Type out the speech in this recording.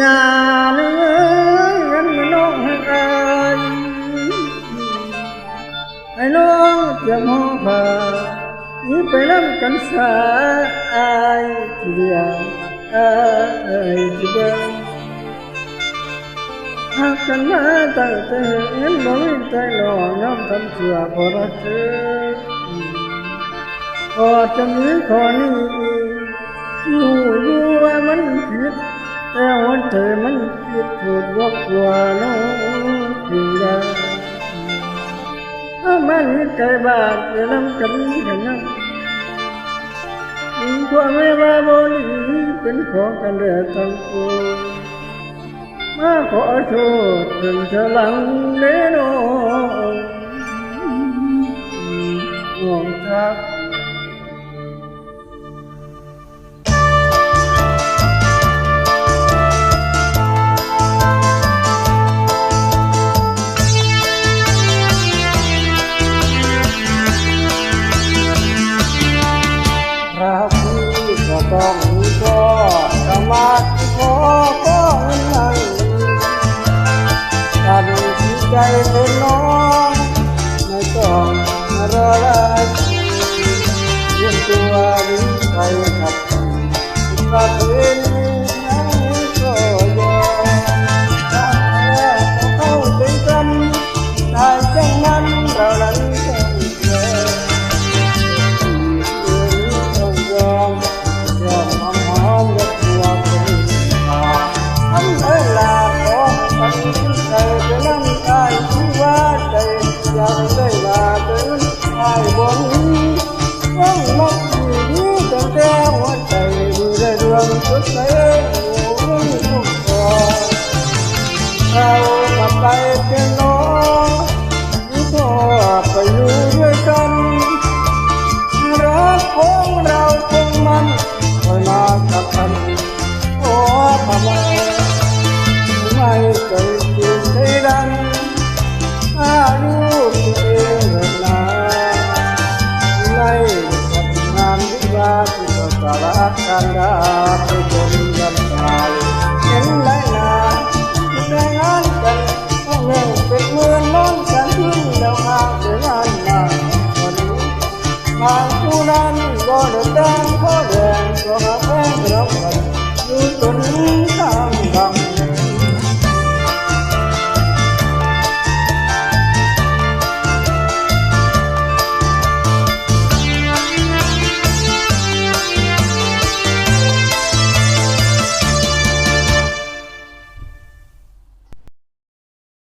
ลาเนื้อยันมาน้องให้อายให้น้องเจียมห้องผ้านี่ไปน้ำกันสายอายที่ เดียวอายที่วันมาตั้งแต่เห็นเธอพอจะมีขอนี้อยู่อยู่ว่ามันผิดแต่หัวนคิดถูกวกว่าน้องถึงได้ถ้ามันใจบาดจะนำกันกันนั้นถึงความไม่ว่าบริเป็นของกันเดือดทั้งคูมาขอโทษถึงเธอหลังเล่นอง สมาธิพ่อก็เงินหลถ้าดูที่ใจเป็นน้องไม่ต้องรออะไรเยี่ยมตัวหรือไปขับขับเพื่อน ได้ลาเกินใต้บนยังมักอยู่นี้ตั้งแต่หัวใจมือได้ดวงสดใส ไปจนยันตายเห็นไรนาที่แต่งานกันต้องเงินเป็นเมืองน้องกันขึ้นแล้วหาเสียงานมาวันนี้ทางผู้นั้นก็เดินทางพ่อแดงก็หาแฟนเรากันอยู่จน